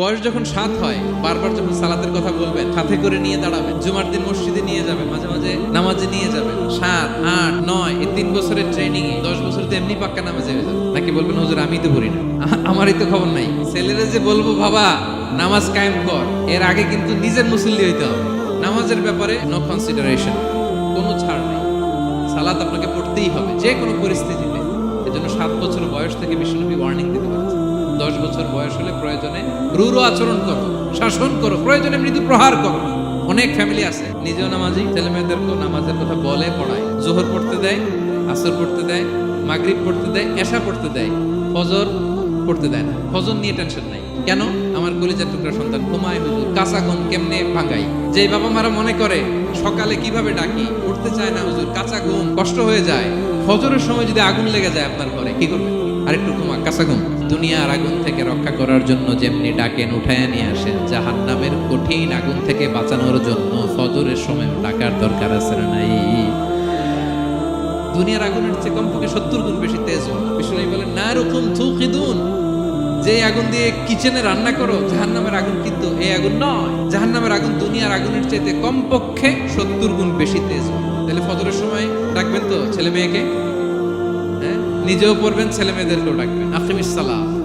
বয়স যখন সাত হয়, বারবার যখন সালাতের কথা বলবেন, সাথে করে নিয়ে দাঁড়াবেন, জুমার দিন মসজিদে নিয়ে যাবেন, মাঝে মাঝে নামাজে নিয়ে যাবেন, সাত, আট, নয়, এই তিন বছরের ট্রেনিং এ দশ বছর তো এমনি পাক্কা নামাজে হয়ে যাবে। নাকি বলবেন, হুজুর, আমি তো পড়ি না। আমারই তো খবর নাই। ছেলেরা যে বলব, বাবা, নামাজ কায়েম কর। এর আগে কিন্তু নিজের মুসল্লি হইতে হবে। নামাজের ব্যাপারে নো কনসিডারেশন কোনো ছাড় নেই। সালাত আপনাকে পড়তেই হবে যে কোনো পরিস্থিতিতে। এজন্য সাত বছর বয়স থেকে বিশ্বনবী ওয়ার্নিং দিতে পারছে বছর বয়স হলে প্রয়োজনে রুরু আচরণ করো, শাসন করো, প্রয়োজনে মৃদু প্রহার করো। অনেক ফ্যামিলি আছে, নিজেও নামাজি, ছেলে মেয়েদেরকেও নামাজের কথা বলে, পড়ায়। জোহর পড়তে দেয়, আসর পড়তে দেয়, মাগরিব পড়তে দেয়, এশা পড়তে দেয়, ফজর পড়তে দেয় না। ফজর নিয়ে টেনশন নাই। কেন? আমার কলিজার টুকরা সন্তান ঘুমায়, হুজুর, কাঁচা ঘুম কেমনে ভাঙাই? যে বাবা মারা মনে করে, সকালে কীভাবে ডাকি, উঠতে চায় না হুজুর, কাঁচা ঘুম কষ্ট হয়ে যায়। ফজরের সময় যদি আগুন লেগে যায় আপনার ঘরে, কি করবে আরেকটু ঘুমা, কাঁচা ঘুম। দুনিয়ার আগুন থেকে রক্ষা করার জন্য যেমনি ডাকেন উঠায় নিয়ে আসেন জাহান নামের কঠিন আগুন থেকে বাঁচানোর জন্য ফজরের সময় ডাকার দরকার আছে না নাই? দুনিয়ার আগুনের চেয়ে কমপক্ষে সত্তর গুণ বেশি তেজ বিষ্ণু বলেন না রকম থুকিদুন যে আগুন দিয়ে কিচেনে রান্না করো জাহান নামের আগুন কিন্তু এই আগুন নয়। জাহান নামের আগুন দুনিয়ার আগুনের চাইতে কমপক্ষে সত্তর গুণ বেশি তেজ তাহলে ফজরের সময় ডাকবেন তো ছেলে মেয়েকে? নিজেও পড়বেন ছেলে মেয়েদেরকেও ডাকবেন। আকিমিস সালাম